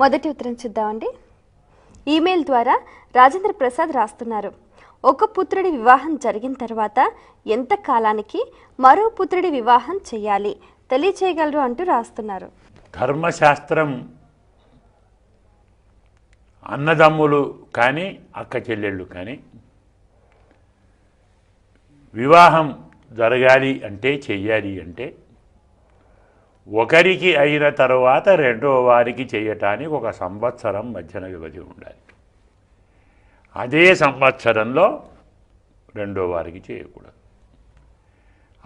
మొదటి ఉత్తరం చూద్దామండి. ఈమెయిల్ ద్వారా రాజేంద్ర ప్రసాద్ రాస్తున్నారు. ఒక పుత్రుడి వివాహం జరిగిన తర్వాత ఎంత కాలానికి మరో పుత్రుడి వివాహం చేయాలి? తెలియచేయగలరు అంటూ రాస్తున్నారు. ధర్మశాస్త్రం అన్నదమ్ములు కానీ అక్క చెల్లెళ్ళు కానీ వివాహం జరగాలి అంటే చెయ్యాలి అంటే ఒకరికి అయిన తర్వాత రెండో వారికి చేయటానికి ఒక సంవత్సరం మధ్యన వ్యవధి ఉండాలి. అదే సంవత్సరంలో రెండో వారికి చేయకూడదు.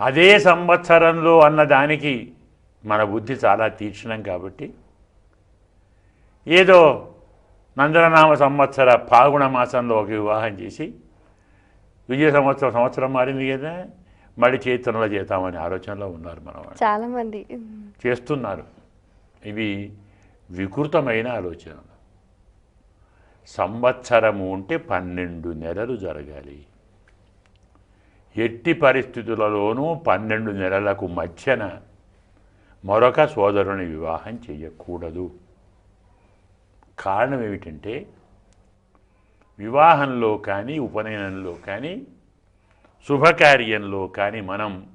అదే సంవత్సరంలో అన్నదానికి మన బుద్ధి చాలా తీక్షణం కాబట్టి ఏదో నందననామ సంవత్సర ఫాగుణ మాసంలో ఒక వివాహం చేసి విజయ సంవత్సరం సంవత్సరం మారింది కదా. మళ్ళీ చేతనలో చేద్దామనే ఆలోచనలో ఉన్నారు మన వాళ్ళు చాలా మంది చేస్తున్నారు. ఇవి వికృతమైన ఆలోచనలు. సంవత్సరము ఉంటే పన్నెండు నెలలు జరగాలి. ఎట్టి పరిస్థితులలోనూ పన్నెండు నెలలకు మధ్యన మరొక సోదరుని వివాహం చేయకూడదు కారణం ఏమిటంటే వివాహంలో కానీ ఉపనయనంలో కానీ శుభకార్యంలో కానీ మనం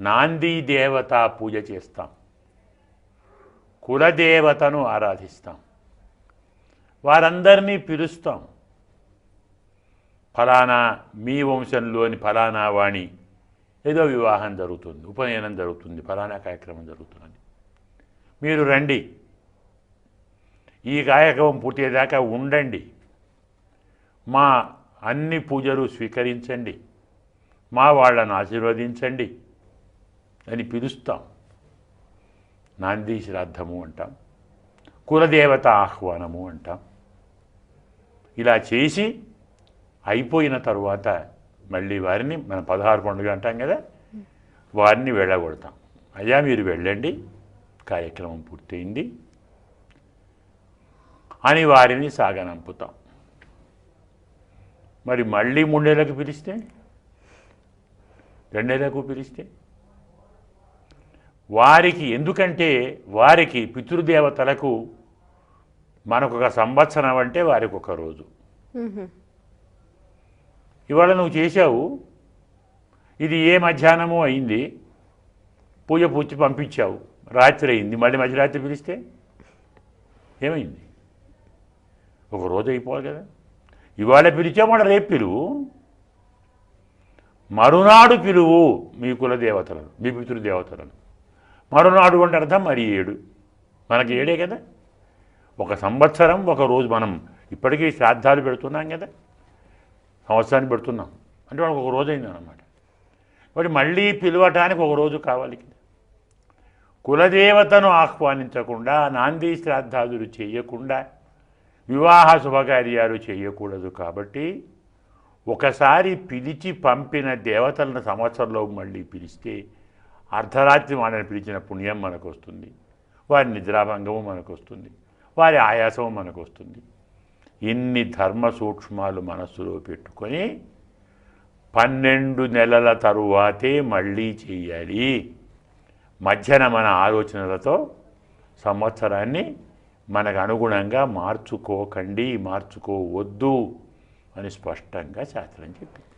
నాంది దేవత పూజ చేస్తాం. కులదేవతను ఆరాధిస్తాం. వారందరినీ పిలుస్తాం. ఫలానా మీ వంశంలోని ఫలానా వాణి ఏదో వివాహం జరుగుతుంది ఉపనయనం జరుగుతుంది ఫలానా కార్యక్రమం జరుగుతుంది. మీరు రండి. ఈ కార్యక్రమం పూర్తయ్యేదాకా ఉండండి. మా అన్ని పూజలు స్వీకరించండి. మా వాళ్ళను ఆశీర్వదించండి అని పిలుస్తాం. నాంది శ్రాద్ధము అంటాం. కులదేవత ఆహ్వానము అంటాం. ఇలా చేసి అయిపోయిన తరువాత మళ్ళీ వారిని మనం పదహారు పండుగ అంటాం కదా వారిని వెళ్ళగొడతాం. అయ్యా మీరు వెళ్ళండి. కార్యక్రమం పూర్తయింది. అని వారిని సాగనంపుతాం. మరి మళ్ళీ మూడేళ్ళకు పిలిస్తే? రెండేళ్ళకు పిలిస్తే? వారికి ఎందుకంటే వారికి పితృదేవతలకు మనకు ఒక సంవత్సరం అంటే వారికి ఒక రోజు. ఇవాళ నువ్వు చేశావు. ఇది ఏ మధ్యాహ్నము అయింది? పూజ పూర్తి పంపించావు. రాత్రి అయింది. మళ్ళీ మధ్యరాత్రి పిలిస్తే? ఏమైంది? ఒక రోజు అయిపోవాలి కదా. ఇవాళ పిలిచా మన రేపు పిలువు. మరునాడు పిలువు మీ కులదేవతలను మీ పితృదేవతలను. మరునాడు అంటే అర్థం మరి ఏడు. మనకి ఏడే కదా? ఒక సంవత్సరం ఒక రోజు మనం ఇప్పటికీ శ్రాద్ధాలు పెడుతున్నాం కదా? సంవత్సరాన్ని పెడుతున్నాం. అంటే వాళ్ళకి ఒక రోజు అయిందనమాట కాబట్టి మళ్ళీ పిలవటానికి ఒక రోజు కావాలి కదా? కులదేవతను ఆహ్వానించకుండా నాంది శ్రాద్ధాదులు చేయకుండా వివాహ శుభకార్యాలు చేయకూడదు కాబట్టి ఒకసారి పిలిచి పంపిన దేవతలను సంవత్సరంలో మళ్ళీ పిలిస్తే అర్ధరాత్రి వాళ్ళని పిలిచిన పుణ్యం మనకు వస్తుంది వారి నిద్రాభంగము మనకు వస్తుంది వారి ఆయాసము మనకు వస్తుంది ఇన్ని ధర్మ సూక్ష్మాలు మనస్సులో పెట్టుకొని పన్నెండు నెలల తరువాతే మళ్ళీ చేయాలి మధ్యన మన ఆలోచనలతో సంవత్సరాన్ని మనకు అనుగుణంగా మార్చుకోకండి మార్చుకోవద్దు. అని స్పష్టంగా శాస్త్రం చెప్పింది.